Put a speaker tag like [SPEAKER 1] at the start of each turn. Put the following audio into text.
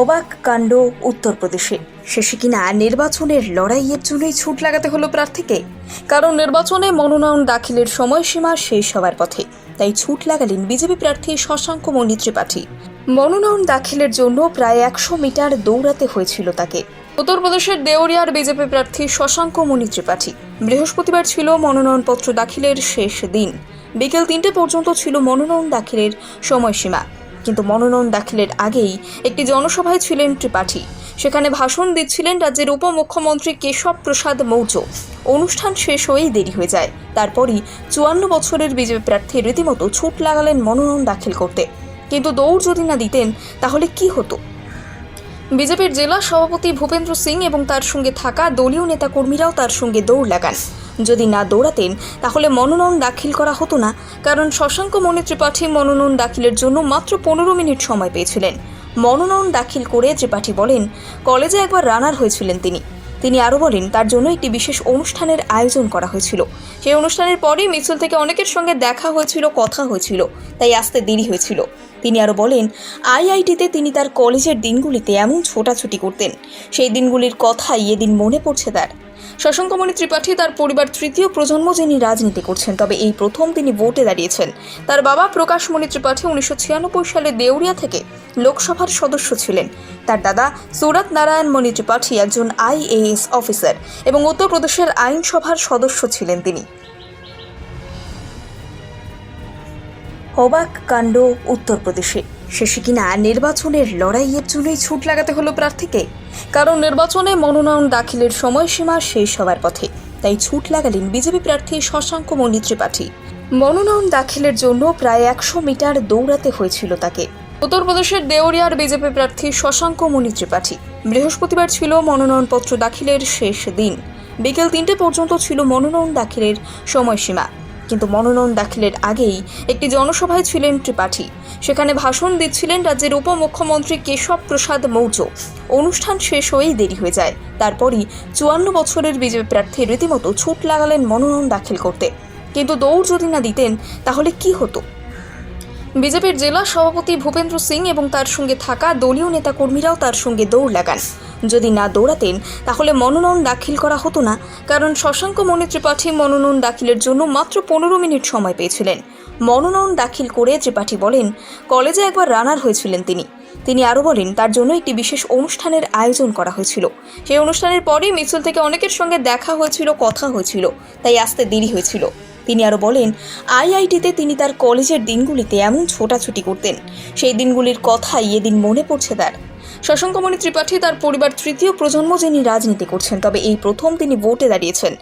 [SPEAKER 1] অবাক কাণ্ড উত্তরপ্রদেশে। শেষে কিনা নির্বাচনের লড়াইয়ের জন্যই ছুট লাগাতে হলো প্রার্থীকে। কারণ নির্বাচনে মনোনয়ন দাখিলের সময়সীমা শেষ হওয়ার পথে, তাই ছুট লাগালেন বিজেপি প্রার্থী শশাঙ্ক মণি ত্রিপাঠী। মনোনয়ন দাখিলের জন্য প্রায় একশো মিটার দৌড়াতে হয়েছিল তাকে। উত্তরপ্রদেশের দেওরিয়ার বিজেপি প্রার্থী শশাঙ্ক মণি ত্রিপাঠী। বৃহস্পতিবার ছিল মনোনয়নপত্র দাখিলের শেষ দিন। বিকেল তিনটে পর্যন্ত ছিল মনোনয়ন দাখিলের সময়সীমা। কিন্তু মনোনয়ন দাখিলের আগেই একটি জনসভায় ছিলেন ত্রিপাঠী। সেখানে ভাষণ দিচ্ছিলেন রাজ্যের উপমুখ্যমন্ত্রী কেশব প্রসাদ মৌর্য। অনুষ্ঠান শেষ হয়েই দেরি হয়ে যায়। তারপরই চুয়ান্ন বছরের বিজেপি প্রার্থী রীতিমতো ছুট লাগালেন মনোনয়ন দাখিল করতে। কিন্তু দৌড় যদি না দিতেন, তাহলে কি হতো? বিজেপির জেলা সভাপতি ভূপেন্দ্র সিং এবং তার সঙ্গে থাকা দলীয় নেতাকর্মীরাও তার সঙ্গে দৌড় লাগান। যদি না দৌড়াতেন, তাহলে মনোনয়ন দাখিল করা হতো না। কারণ শশাঙ্ক মণি ত্রিপাঠী মনোনয়ন দাখিলের জন্য মাত্র পনেরো মিনিট সময় পেয়েছিলেন। মনোনয়ন দাখিল করে ত্রিপাঠী বলেন, কলেজে একবার রানার হয়েছিলেন তিনি। তিনি আরও বলেন, তার জন্য একটি বিশেষ অনুষ্ঠানের আয়োজন করা হয়েছিল। সেই অনুষ্ঠানের পরেই মিছিল থেকে অনেকের সঙ্গে দেখা হয়েছিল, কথা হয়েছিল, তাই আসতে দেরি হয়েছিল। তিনি আরও বলেন, আইআইটিতে তিনি তার কলেজের দিনগুলিতে এমন ছোটাছুটি করতেন। সেই দিনগুলির কথাই এদিন মনে পড়ছে তার। শশাঙ্কমণি ত্রিপাঠী তার পরিবার তৃতীয় প্রজন্ম যিনি রাজনীতি করছেন, তবে এই প্রথম তিনি ভোটে দাঁড়িয়েছেন। তার বাবা প্রকাশমণি ত্রিপাঠী উনিশশো ছিয়ানব্বই সালে দেউরিয়া থেকে লোকসভার সদস্য ছিলেন। তার দাদা সুরত নারায়ণ মণি ত্রিপাঠী একজন আইএএস অফিসার এবং উত্তরপ্রদেশের আইনসভার সদস্য ছিলেন তিনি। অবাক কাণ্ড উত্তরপ্রদেশে। শেষে কিনা নির্বাচনের লড়াইয়ের জন্যই ছুট লাগাতে হলো প্রার্থীকে। কারণ নির্বাচনে মনোনয়ন দাখিলের সময়সীমা শেষ হওয়ার পথে, তাই ছুট লাগালেন বিজেপি প্রার্থী শশাঙ্ক মণি ত্রিপাঠী। মনোনয়ন দাখিলের জন্য প্রায় একশো মিটার দৌড়াতে হয়েছিল তাকে। উত্তরপ্রদেশের দেওরিয়ার বিজেপি প্রার্থী শশাঙ্ক মণি ত্রিপাঠী। বৃহস্পতিবার ছিল মনোনয়নপত্র দাখিলের শেষ দিন। বিকেল তিনটে পর্যন্ত ছিল মনোনয়ন দাখিলের সময়সীমা। কিন্তু মনোনয়ন দাখিলের আগেই একটি জনসভায় ছিলেন ত্রিপাঠী। সেখানে ভাষণ দিচ্ছিলেন রাজ্যের উপমুখ্যমন্ত্রী কেশব প্রসাদ মৌর্য। অনুষ্ঠান শেষ হয়েই দেরি হয়ে যায়। তারপরই চুয়ান্ন বছরের বিজেপি প্রার্থী রীতিমতো ছুট লাগালেন মনোনয়ন দাখিল করতে। কিন্তু দৌড় যদি না দিতেন, তাহলে কি হতো? বিজেপির জেলা সভাপতি ভূপেন্দ্র সিং এবং তার সঙ্গে থাকা দলীয় নেতাকর্মীরাও তার সঙ্গে দৌড় লাগান। যদি না দৌড়াতেন, তাহলে মনোনয়ন দাখিল করা হতো না, কারণ শশাঙ্ক মণি ত্রিপাঠী মনোনয়ন দাখিলের জন্য মাত্র পনেরো মিনিট সময় পেয়েছিলেন। মনোনয়ন দাখিল করে ত্রিপাঠী বলেন, কলেজে একবার রানার হয়েছিলেন তিনি। তিনি আরও বলেন, তার জন্য একটি বিশেষ অনুষ্ঠানের আয়োজন করা হয়েছিল। সেই অনুষ্ঠানের পরেই মিছিল থেকে অনেকের সঙ্গে দেখা হয়েছিল, কথা হয়েছিল। তাই আসতে দেরি হয়েছিল। তিনি আরও বলেন, আইআইটিতে তিনি তার কলেজের দিনগুলিতে এমন ছোটাছুটি করতেন। সেই দিনগুলির কথাই এদিন মনে পড়ছে তার। শশাঙ্কমণি ত্রিপাঠী তার পরিবার তৃতীয় প্রজন্ম যিনি রাজনীতি করছেন, তবে এই প্রথম তিনি ভোটে দাঁড়িয়েছেন।